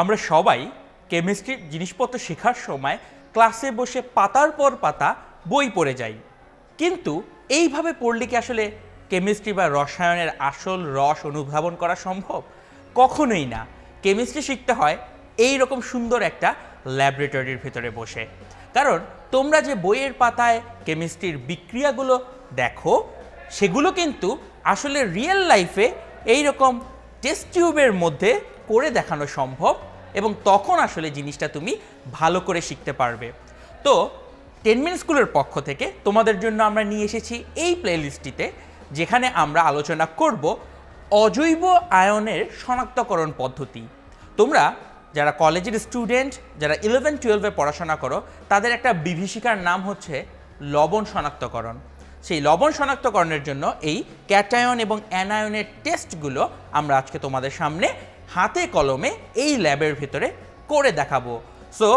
আমরা সবাই কেমিস্ট্রির জিনিসপত্র শেখার সময় ক্লাসে বসে পাতার পর পাতা বই পড়ে যাই। কিন্তু এইভাবে পড়লে কি আসলে কেমিস্ট্রি বা রসায়নের আসল রস অনুধাবন করা সম্ভব? কখনোই না। কেমিস্ট্রি শিখতে হয় এই রকম সুন্দর একটা ল্যাবরেটরির ভিতরে বসে। কারণ তোমরা যে বইয়ের পাতায় কেমিস্ট্রির বিক্রিয়াগুলো দেখো, সেগুলো কিন্তু আসলে রিয়েল লাইফে এই রকম টেস্ট টিউবের মধ্যে করে দেখানো সম্ভব এবং তখন আসলে জিনিসটা তুমি ভালো করে শিখতে পারবে। তো টেন স্কুলের পক্ষ থেকে তোমাদের জন্য আমরা নিয়ে এসেছি এই প্লেলিস্টটিতে যেখানে আমরা আলোচনা করব অজৈব আয়নের শনাক্তকরণ পদ্ধতি। তোমরা যারা কলেজের স্টুডেন্ট যারা ইলেভেন টুয়েলভে পড়াশোনা করো, তাদের একটা বিভীষিকার নাম হচ্ছে লবণ শনাক্তকরণ। সেই লবণ শনাক্তকরণের জন্য এই ক্যাটায়ন এবং অ্যানায়নের টেস্টগুলো আমরা আজকে তোমাদের সামনে হাতে কলমে এই ল্যাবের ভিতরে করে দেখাবো। সো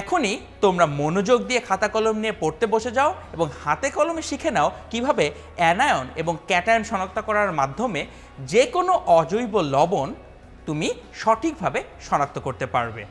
এখনই তোমরা মনোযোগ দিয়ে খাতা কলম নিয়ে পড়তে বসে যাও এবং হাতে কলমে শিখে নাও কীভাবে অ্যানায়ন এবং ক্যাটায়ন শনাক্ত করার মাধ্যমে যে কোনো অজৈব লবণ তুমি সঠিকভাবে শনাক্ত করতে পারবে।